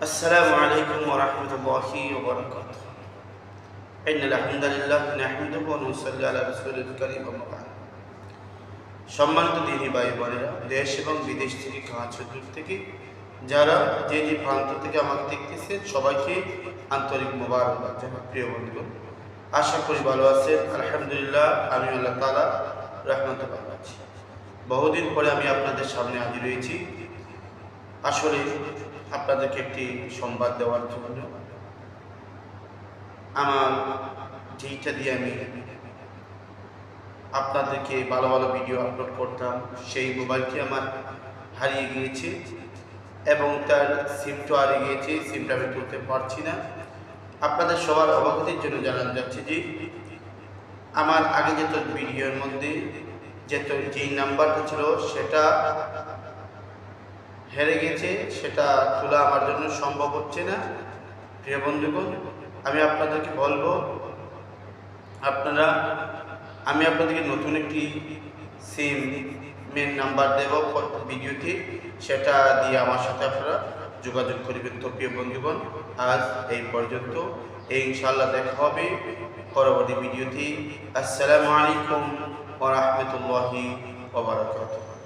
السلام عليكم ورحمة الله وبركاته إن الحمد لله نحمده ونصلي على رسول الكريم أما بعد সম্মানিত দিনী ভাই বোনেরা দেশ এবং বিদেশ থেকে কাছে দূর থেকে যারা যে যে প্রান্ত থেকে আমাকে দেখতেছে সবাইকে আন্তরিক মোবারকবাদ জানাই প্রিয় বন্ধুগণ আশা করি ভালো আছেন আলহামদুলিল্লাহ আমি আল্লাহ তালা রহমতে ভালো আছি বহুদিন পরে আমি আপনাদের সামনে হাজির হয়েছি আসলে আপনাদেরকে একটি সংবাদ দেওয়ার জন্য। আমার যেইটা দিয়ে আমি আপনাদেরকে ভালো ভালো ভিডিও আপলোড করতাম, সেই মোবাইলটি আমার হারিয়ে গিয়েছে এবং তার সিমটাও হারিয়ে গিয়েছে সিমটা আমি তুলতে পারছি না। আপনাদের সবার অবগতির জন্য জানানো যাচ্ছে যে, আমার আগে যেত ভিডিওর মধ্যে যেত যেই নাম্বারটা ছিল, সেটা হেরে গেছে, সেটা তোলা আমার জন্য সম্ভব হচ্ছে না। প্রিয় বন্ধুগণ, আমি আপনাদেরকে বলব, আপনারা, আমি আপনাদেরকে নতুন একটি সিম, মেন নাম্বার দেব ভিডিওতে, সেটা দিয়ে আমার সাথে আপনারা যোগাযোগ করবেন তো, প্রিয় বন্ধুগণ। আজ এই পর্যন্ত এই ইনশাল্লাহ দেখা হবে পরবর্তী ভিডিওতে। আসসালামু আলাইকুম ওয়া রাহমাতুল্লাহি ওয়া বারাকাতুহু।